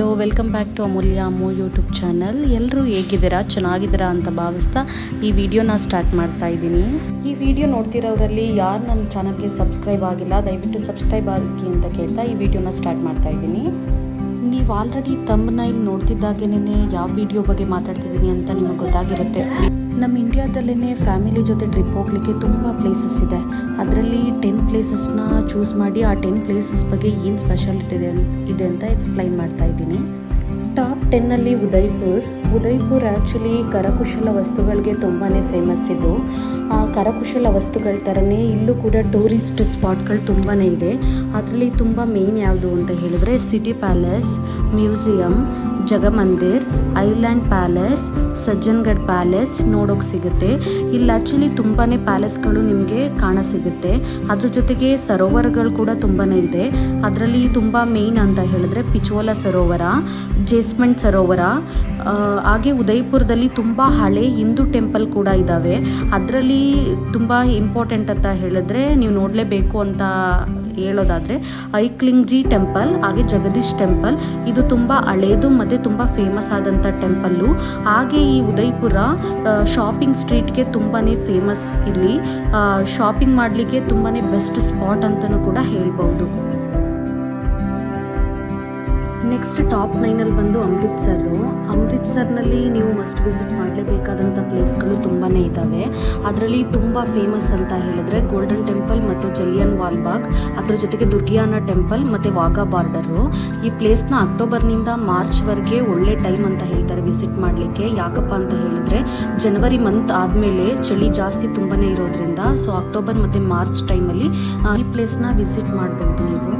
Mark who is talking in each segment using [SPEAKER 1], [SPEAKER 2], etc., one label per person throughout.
[SPEAKER 1] Hello welcome back to Amulya Ammu YouTube channel ಎಲ್ಲರೂ ಹೇಗಿದ್ದೀರಾ? ಚೆನ್ನಾಗಿದ್ದೀರಾ ಅಂತ ಭಾವಿಸ್ತಾ ಈ ವಿಡಿಯೋನ ಸ್ಟಾರ್ಟ್ ಮಾಡ್ತಾ ಇದ್ದೀನಿ. ಈ ವಿಡಿಯೋ ನೋಡ್ತಿರೋರಲ್ಲಿ ಯಾರು ನನ್ನ ಚಾನಲ್ಗೆ ಸಬ್ಸ್ಕ್ರೈಬ್ ಆಗಿಲ್ಲ, ದಯವಿಟ್ಟು ಸಬ್ಸ್ಕ್ರೈಬ್ ಆಗಿ ಅಂತ ಕೇಳ್ತಾ ಈ ವಿಡಿಯೋನ ಸ್ಟಾರ್ಟ್ ಮಾಡ್ತಾ ಇದ್ದೀನಿ. ನೀವು ಆಲ್ರೆಡಿ ತಮ್ಮನೈಲ್ ನೋಡ್ತಿದ್ದಾಗೇನೆ ಯಾವ ವಿಡಿಯೋ ಬಗ್ಗೆ ಮಾತಾಡ್ತಿದ್ದೀನಿ ಅಂತ ನಿಮಗೆ ಗೊತ್ತಾಗಿರುತ್ತೆ. ನಮ್ಮ ಇಂಡಿಯಾದಲ್ಲೇ ಫ್ಯಾಮಿಲಿ ಜೊತೆ ಟ್ರಿಪ್ ಹೋಗ್ಲಿಕ್ಕೆ ತುಂಬ ಪ್ಲೇಸಸ್ ಇದೆ. ಅದರಲ್ಲಿ ಟೆನ್ ಪ್ಲೇಸಸ್ನ ಚೂಸ್ ಮಾಡಿ ಆ ಟೆನ್ ಪ್ಲೇಸಸ್ ಬಗ್ಗೆ ಏನು ಸ್ಪೆಷಾಲಿಟಿ ಇದೆ ಇದೆ ಅಂತ ಎಕ್ಸ್ಪ್ಲೈನ್ ಮಾಡ್ತಾ ಇದ್ದೀನಿ. ಟಾಪ್ ಟೆನ್ನಲ್ಲಿ ಉದಯ್ಪುರ್. ಉದಯ್ಪುರ್ ಆ್ಯಕ್ಚುಲಿ ಕರಕುಶಲ ವಸ್ತುಗಳಿಗೆ ತುಂಬಾ ಫೇಮಸ್ ಇದು. ಆ ಕರಕುಶಲ ವಸ್ತುಗಳ ಥರನೇ ಇಲ್ಲೂ ಕೂಡ ಟೂರಿಸ್ಟ್ ಸ್ಪಾಟ್ಗಳು ತುಂಬಾ ಇದೆ. ಅದರಲ್ಲಿ ತುಂಬ ಮೇನ್ ಯಾವುದು ಅಂತ ಹೇಳಿದ್ರೆ city palace museum Jagmandir island palace Sajjangarh palace ನೋಡೋಕೆ ಸಿಗುತ್ತೆ. ಇಲ್ಲಿ ಆ್ಯಕ್ಚುಲಿ ತುಂಬಾ ಪ್ಯಾಲೇಸ್ಗಳು ನಿಮಗೆ ಕಾಣ ಸಿಗುತ್ತೆ. ಅದ್ರ ಜೊತೆಗೆ ಸರೋವರಗಳು ಕೂಡ ತುಂಬಾ ಇದೆ. ಅದರಲ್ಲಿ ತುಂಬ ಮೇನ್ ಅಂತ ಹೇಳಿದ್ರೆ ಪಿಚೋಲ ಸರೋವರ ಜೇಸ್ಮೆಂಟ್ ಸರೋವರ ಹಾಗೆ ಉದಯಪುರದಲ್ಲಿ ತುಂಬ ಹಳೆ ಹಿಂದೂ ಟೆಂಪಲ್ ಕೂಡ ಇದ್ದಾವೆ ಅದರಲ್ಲಿ ತುಂಬ ಇಂಪಾರ್ಟೆಂಟ್ ಅಂತ ಹೇಳಿದ್ರೆ ನೀವು ನೋಡಲೇಬೇಕು ಅಂತ ಹೇಳೋದಾದರೆ ಐಕ್ಲಿಂಗ್ಜಿ ಟೆಂಪಲ್, ಹಾಗೆ ಜಗದೀಶ್ ಟೆಂಪಲ್. ಇದು ತುಂಬ ಹಳೇದು ಮತ್ತು ತುಂಬ ಫೇಮಸ್ ಆದಂಥ ಟೆಂಪಲ್ಲು. ಹಾಗೆ ಈ ಉದಯ್ಪುರ ಶಾಪಿಂಗ್ ಸ್ಟ್ರೀಟ್ಗೆ ತುಂಬಾ ಫೇಮಸ್ ಇಲ್ಲಿ. ಶಾಪಿಂಗ್ ಮಾಡಲಿಕ್ಕೆ ತುಂಬಾ ಬೆಸ್ಟ್ ಸ್ಪಾಟ್ ಅಂತಲೂ ಕೂಡ ಹೇಳ್ಬೋದು ನೆಕ್ಸ್ಟ್ ಟಾಪ್ ನೈನಲ್ಲಿ ಬಂದು ಅಮೃತ್ಸರು ಅಮೃತ್ಸರ್ನಲ್ಲಿ ನೀವು ಮಸ್ಟ್ ವಿಸಿಟ್ ಮಾಡಲೇಬೇಕಾದಂಥ ಪ್ಲೇಸ್ಗಳು ತುಂಬಾ ಇದ್ದಾವೆ ಅದರಲ್ಲಿ ತುಂಬ ಫೇಮಸ್ ಅಂತ ಹೇಳಿದ್ರೆ ಗೋಲ್ಡನ್ ಟೆಂಪಲ್ ಮತ್ತು ಜಲಿಯನ್ ವಾಲ್ಬಾಗ್ ಅದ್ರ ಜೊತೆಗೆ ದುರ್ಗಿಯಾನ ಟೆಂಪಲ್ ಮತ್ತು ವಾಘಾ ಬಾರ್ಡರು ಈ ಪ್ಲೇಸ್ನ ಅಕ್ಟೋಬರ್ನಿಂದ ಮಾರ್ಚ್ವರೆಗೆ ಒಳ್ಳೆ ಟೈಮ್ ಅಂತ ಹೇಳ್ತಾರೆ ವಿಸಿಟ್ ಮಾಡಲಿಕ್ಕೆ. ಯಾಕಪ್ಪ ಅಂತ ಹೇಳಿದ್ರೆ ಜನವರಿ ಮಂತ್ ಆದಮೇಲೆ ಚಳಿ ಜಾಸ್ತಿ ತುಂಬಾ ಇರೋದ್ರಿಂದ ಸೊ ಅಕ್ಟೋಬರ್ ಮತ್ತು ಮಾರ್ಚ್ ಟೈಮಲ್ಲಿ ಈ ಪ್ಲೇಸ್ನ ವಿಸಿಟ್ ಮಾಡ್ಬೋದು ನೀವು.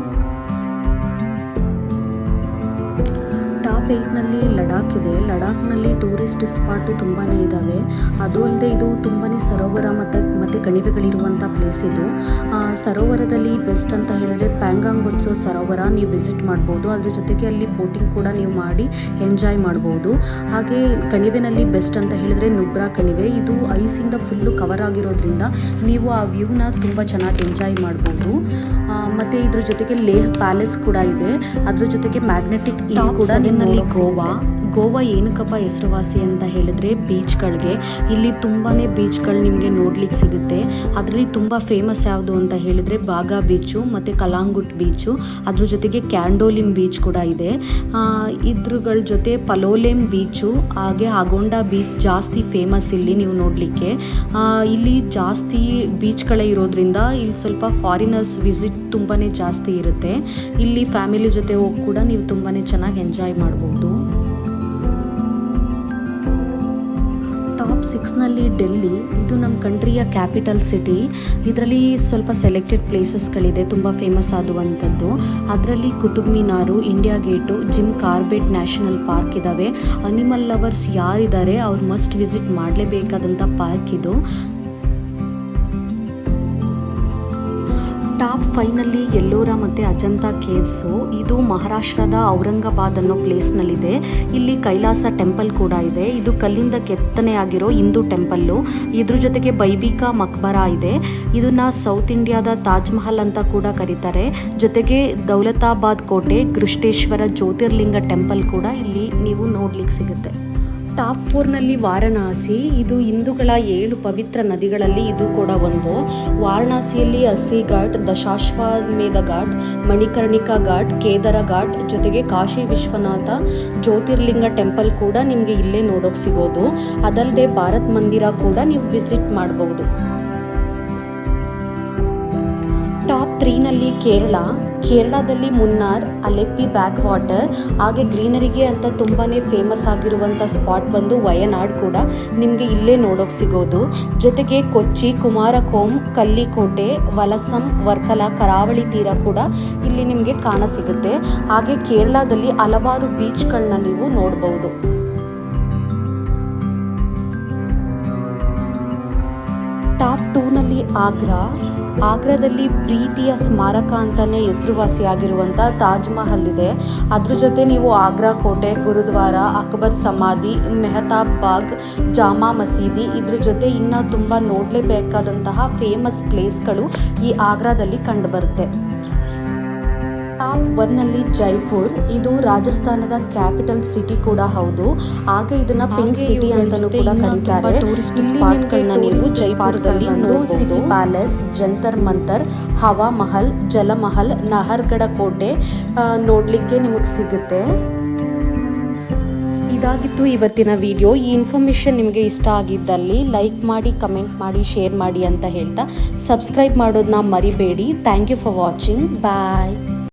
[SPEAKER 1] ಏಯ್ಟ್ನಲ್ಲಿ ಲಡಾಖ್ ಇದೆ. ಲಡಾಖ್ನಲ್ಲಿ ಟೂರಿಸ್ಟ್ ಸ್ಪಾಟು ತುಂಬಾ ಇದ್ದಾವೆ ಅದು ಅಲ್ಲದೆ ಇದು ತುಂಬಾ ಸರೋವರ ಮತ್ತು ಮತ್ತು ಕಣಿವೆಗಳಿರುವಂಥ ಪ್ಲೇಸ್ ಇದು. ಆ, ಸರೋವರದಲ್ಲಿ ಬೆಸ್ಟ್ ಅಂತ ಹೇಳಿದ್ರೆ ಪ್ಯಾಂಗಾಂಗ್ ಒತ್ಸೋ ಸರೋವರ ನೀವು ವಿಸಿಟ್ ಮಾಡ್ಬೋದು. ಅದ್ರ ಜೊತೆಗೆ ಅಲ್ಲಿ ಬೋಟಿಂಗ್ ಕೂಡ ನೀವು ಮಾಡಿ ಎಂಜಾಯ್ ಮಾಡ್ಬೋದು. ಹಾಗೆ ಕಣಿವೆನಲ್ಲಿ ಬೆಸ್ಟ್ ಅಂತ ಹೇಳಿದ್ರೆ ನುಬ್ರಾ ಕಣಿವೆ. ಇದು ಐಸಿಂದ ಫುಲ್ಲು ಕವರ್ ಆಗಿರೋದ್ರಿಂದ ನೀವು ಆ ವ್ಯೂನ ತುಂಬ ಚೆನ್ನಾಗಿ ಎಂಜಾಯ್ ಮಾಡ್ಬೋದು. ಮತ್ತು ಮತ್ತೆ ಇದ್ರ ಜೊತೆಗೆ ಲೇಹ್ ಪ್ಯಾಲೇಸ್ ಕೂಡ ಇದೆ. ಅದ್ರ ಜೊತೆಗೆ ಮ್ಯಾಗ್ನೆಟಿಕ್ ಈ ಕೂಡ ನಿಮ್ಮಲ್ಲಿ ಗೋವಾ. ಗೋವಾ ಏನಕ್ಕಪ್ಪ ಹೆಸರುವಾಸಿ ಅಂತ ಹೇಳಿದ್ರೆ ಬೀಚ್ಗಳಿಗೆ. ಇಲ್ಲಿ ತುಂಬಾ ಬೀಚ್ಗಳು ನಿಮಗೆ ನೋಡ್ಲಿಕ್ಕೆ ಸಿಗುತ್ತೆ. ಅದರಲ್ಲಿ ತುಂಬ ಫೇಮಸ್ ಯಾವುದು ಅಂತ ಹೇಳಿದರೆ ಬಾಗಾ ಬೀಚು ಮತ್ತು ಕಲಾಂಗುಟ್ ಬೀಚು. ಅದ್ರ ಜೊತೆಗೆ ಕ್ಯಾಂಡೋಲಿಮ್ ಬೀಚ್ ಕೂಡ ಇದೆ. ಇದ್ರಗಳ ಜೊತೆ ಪಲೋಲೆಮ್ ಬೀಚು, ಹಾಗೆ ಆಗೊಂಡಾ ಬೀಚ್ ಜಾಸ್ತಿ ಫೇಮಸ್ ಇಲ್ಲಿ ನೀವು ನೋಡಲಿಕ್ಕೆ. ಇಲ್ಲಿ ಜಾಸ್ತಿ ಬೀಚ್ಗಳೇ ಇರೋದ್ರಿಂದ ಇಲ್ಲಿ ಸ್ವಲ್ಪ ಫಾರಿನರ್ಸ್ ವಿಸಿಟ್ ತುಂಬಾ ಜಾಸ್ತಿ ಇರುತ್ತೆ. ಇಲ್ಲಿ ಫ್ಯಾಮಿಲಿ ಜೊತೆ ಹೋಗಿ ಕೂಡ ನೀವು ತುಂಬಾ ಚೆನ್ನಾಗಿ ಎಂಜಾಯ್ ಮಾಡ್ಬೋದು. ಟಾಪ್ ಸಿಕ್ಸ್ನಲ್ಲಿ ಡೆಲ್ಲಿ, ಇದು ನಮ್ಮ ಕಂಟ್ರಿಯ ಕ್ಯಾಪಿಟಲ್ ಸಿಟಿ ಇದರಲ್ಲಿ ಸ್ವಲ್ಪ ಸೆಲೆಕ್ಟೆಡ್ ಪ್ಲೇಸಸ್ಗಳಿದೆ ತುಂಬ ಫೇಮಸ್ ಆಗುವಂಥದ್ದು ಅದರಲ್ಲಿ Qutub Minar India gate Jim Corbett national park ಇದ್ದಾವೆ ಅನಿಮಲ್ ಲವರ್ಸ್ ಯಾರಿದ್ದಾರೆ, ಅವ್ರು ಮಸ್ಟ್ ವಿಸಿಟ್ ಮಾಡಲೇಬೇಕಾದಂಥ ಪಾರ್ಕ್ ಇದು. ಟಾಪ್ ಫೈನಲ್ಲಿ ಎಲ್ಲೋರ ಮತ್ತು ಅಜಂತಾ ಕೇವ್ಸು. ಇದು ಮಹಾರಾಷ್ಟ್ರದ ಔರಂಗಾಬಾದ್ ಅನ್ನೋ ಪ್ಲೇಸ್ನಲ್ಲಿದೆ. ಇಲ್ಲಿ ಕೈಲಾಸ ಟೆಂಪಲ್ ಕೂಡ ಇದೆ. ಇದು ಕಲ್ಲಿಂದ ಕೆತ್ತನೆ ಆಗಿರೋ ಹಿಂದೂ ಟೆಂಪಲ್ಲು. ಇದ್ರ ಜೊತೆಗೆ ಬೈಬಿಕಾ ಮಕ್ಬರ ಇದೆ. ಇದನ್ನ ಸೌತ್ ಇಂಡಿಯಾದ ತಾಜ್ ಮಹಲ್ ಅಂತ ಕೂಡ ಕರೀತಾರೆ. ಜೊತೆಗೆ ದೌಲತಾಬಾದ್ ಕೋಟೆ, ಕೃಷ್ಣೇಶ್ವರ ಜ್ಯೋತಿರ್ಲಿಂಗ ಟೆಂಪಲ್ ಕೂಡ ಇಲ್ಲಿ ನೀವು ನೋಡ್ಲಿಕ್ಕೆ ಸಿಗುತ್ತೆ. ಟಾಪ್ ಫೋರ್ನಲ್ಲಿ ವಾರಣಾಸಿ. ಇದು ಹಿಂದೂಗಳ ಏಳು ಪವಿತ್ರ ನದಿಗಳಲ್ಲಿ ಇದು ಕೂಡ ಒಂದು. ವಾರಣಾಸಿಯಲ್ಲಿ ಅಸ್ಸಿ ಘಾಟ್, ದಶಾಶ್ವಮೇಧ ಘಾಟ್, ಮಣಿಕರ್ಣಿಕಾ ಘಾಟ್, ಕೇದರ ಘಾಟ್, ಜೊತೆಗೆ ಕಾಶಿ ವಿಶ್ವನಾಥ ಜ್ಯೋತಿರ್ಲಿಂಗ ಟೆಂಪಲ್ ಕೂಡ ನಿಮಗೆ ಇಲ್ಲೇ ನೋಡೋಕೆ ಸಿಗೋದು. ಅದಲ್ಲದೆ ಭಾರತ್ ಮಂದಿರ ಕೂಡ ನೀವು ವಿಸಿಟ್ ಮಾಡ್ಬೋದು. ತ್ರೀನಲ್ಲಿ ಕೇರಳ, ಕೇರಳದಲ್ಲಿ ಮುನ್ನಾರ್, ಅಲೆಪ್ಪಿ ಬ್ಯಾಕ್ ವಾಟರ್ ಹಾಗೆ ಗ್ರೀನರಿಗೆ ಅಂತ ತುಂಬಾ ಫೇಮಸ್ ಆಗಿರುವಂಥ ಸ್ಪಾಟ್ ಬಂದು ವಯನಾಡ್ ಕೂಡ ನಿಮಗೆ ಇಲ್ಲೇ ನೋಡೋಕೆ ಸಿಗೋದು. ಜೊತೆಗೆ ಕೊಚ್ಚಿ, ಕುಮಾರಕೋಮ್, ಕಲ್ಲಿಕೋಟೆ, ವಲಸಂ, ವರ್ಕಲ, ಕರಾವಳಿ ತೀರ ಕೂಡ ಇಲ್ಲಿ ನಿಮಗೆ ಕಾಣ ಸಿಗುತ್ತೆ. ಹಾಗೆ ಕೇರಳದಲ್ಲಿ ಹಲವಾರು ಬೀಚ್ಗಳನ್ನ ನೀವು ನೋಡ್ಬೋದು. ಟಾಪ್ ಟೂನಲ್ಲಿ ಆಗ್ರಾ ಆಗ್ರಾದಲ್ಲಿ ಪ್ರೀತಿಯ ಸ್ಮಾರಕ ಅಂತಲೇ ಹೆಸರುವಾಸಿಯಾಗಿರುವಂಥ ತಾಜ್ ಮಹಲ್ ಇದೆ. ಅದ್ರ ಜೊತೆ ನೀವು ಆಗ್ರಾ ಕೋಟೆ, ಗುರುದ್ವಾರ, ಅಕ್ಬರ್ ಸಮಾಧಿ, ಮೆಹತಾಬ್ ಬಾಗ್, ಜಾಮಾ ಮಸೀದಿ ಇದ್ರ ಜೊತೆ ಇನ್ನೂ ತುಂಬ ನೋಡಲೇಬೇಕಾದಂತಹ ಫೇಮಸ್ ಪ್ಲೇಸ್ಗಳು ಈ ಆಗ್ರಾದಲ್ಲಿ ಕಂಡುಬರುತ್ತೆ ಟಾಪ್ ಒನ್ನಲ್ಲಿ ಜೈಪುರ್. ಇದು ರಾಜಸ್ಥಾನದ ಕ್ಯಾಪಿಟಲ್ ಸಿಟಿ ಕೂಡ ಹೌದು. ಹಾಗೆ ಇದನ್ನ ಪಿಂಕ್ ಸಿಟಿ ಅಂತಲೂ ಕೂಡ ಕರೀತಾರೆ. ಟೂರಿಸ್ಟ್ ಸ್ಪಾಟ್ಗಳನ್ನ ನೀವು ಜೈಪುರದಲ್ಲಿ ಒಂದು ಸಿಟಿ ಪ್ಯಾಲೇಸ್ ಜಂತರ್ ಮಂತರ್ ಹವಾ ಮಹಲ್ ಜಲಮಹಲ್ ನಹರ್ಗಡ ಕೋಟೆ ನೋಡಲಿಕ್ಕೆ ನೋಡ್ಲಿಕ್ಕೆ ನಿಮಗೆ ಸಿಗುತ್ತೆ. ಇದಾಗಿತ್ತು ಇವತ್ತಿನ ವಿಡಿಯೋ ಈ ಇನ್ಫಾರ್ಮೇಷನ್ ನಿಮಗೆ ಇಷ್ಟ ಆಗಿದ್ದಲ್ಲಿ ಲೈಕ್ ಮಾಡಿ ಕಮೆಂಟ್ ಮಾಡಿ ಶೇರ್ ಮಾಡಿ ಅಂತ ಹೇಳ್ತಾ ಸಬ್ಸ್ಕ್ರೈಬ್ ಮಾಡೋದನ್ನ ಮರಿಬೇಡಿ. Thank you for watching bye